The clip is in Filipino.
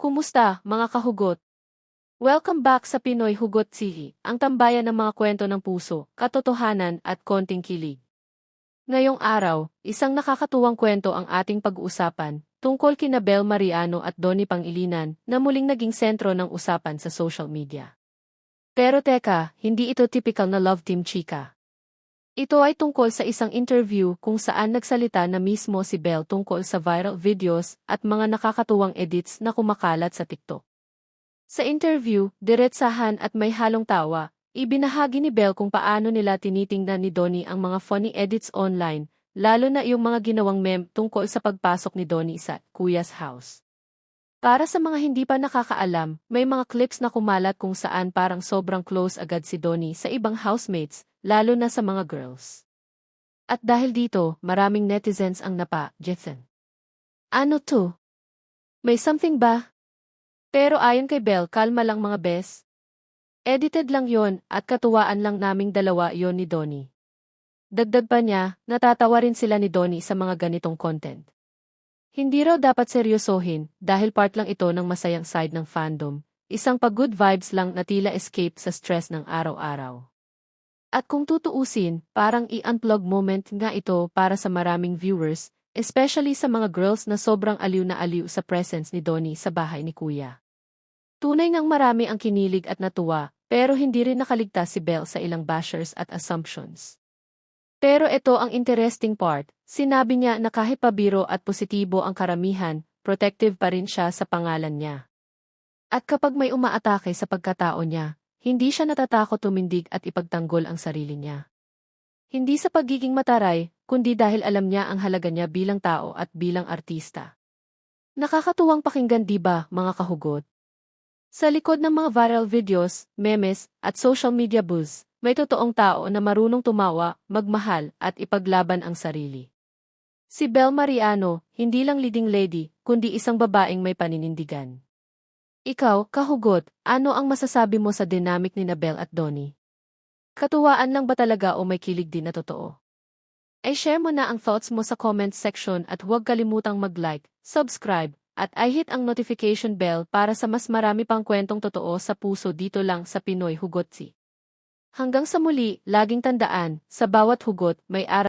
Kumusta, mga kahugot? Welcome back sa Pinoy Hugot Sihi, ang tambayan ng mga kwento ng puso, katotohanan at konting kilig. Ngayong araw, isang nakakatuwang kwento ang ating pag-uusapan, tungkol kina Bel Mariano at Donnie Pangilinan na muling naging sentro ng usapan sa social media. Pero teka, hindi ito typical na love team chika. Ito ay tungkol sa isang interview kung saan nagsalita na mismo si Belle tungkol sa viral videos at mga nakakatuwang edits na kumakalat sa TikTok. Sa interview, diretsahan at may halong tawa, ibinahagi ni Belle kung paano nila tinitingnan ni Donnie ang mga funny edits online, lalo na yung mga ginawang meme tungkol sa pagpasok ni Donnie sa Kuya's house. Para sa mga hindi pa nakakaalam, may mga clips na kumalat kung saan parang sobrang close agad si Donnie sa ibang housemates, lalo na sa mga girls. At dahil dito, maraming netizens ang napa, Jetson. Ano to? May something ba? Pero ayon kay Bell, kalma lang mga bes. Edited lang yon at katuwaan lang naming dalawa yon ni Donnie. Dagdag pa niya, natatawa rin sila ni Donnie sa mga ganitong content. Hindi raw dapat seryosohin dahil part lang ito ng masayang side ng fandom, isang pag-good vibes lang na tila escape sa stress ng araw-araw. At kung tutuusin, parang i-unplug moment nga ito para sa maraming viewers, especially sa mga girls na sobrang aliw na aliw sa presence ni Donnie sa bahay ni Kuya. Tunay ngang marami ang kinilig at natuwa, pero hindi rin nakaligtas si Belle sa ilang bashers at assumptions. Pero ito ang interesting part, sinabi niya na kahit pabiro at positibo ang karamihan, protective pa rin siya sa pangalan niya. At kapag may umaatake sa pagkatao niya, hindi siya natatakot tumindig at ipagtanggol ang sarili niya. Hindi sa pagiging mataray, kundi dahil alam niya ang halaga niya bilang tao at bilang artista. Nakakatuwang pakinggan di ba, mga kahugot? Sa likod ng mga viral videos, memes, at social media buzz, may totoong tao na marunong tumawa, magmahal, at ipaglaban ang sarili. Si Bel Mariano, hindi lang leading lady, kundi isang babaeng may paninindigan. Ikaw, kahugot, ano ang masasabi mo sa dynamic ni Nabel at Donnie? Katuwaan lang ba talaga o may kilig din na totoo? Ay share mo na ang thoughts mo sa comment section at huwag kalimutang mag-like, subscribe, at i-hit ang notification bell para sa mas marami pang kwentong totoo sa puso dito lang sa Pinoy Hugotsi. Hanggang sa muli, laging tandaan, sa bawat hugot may aral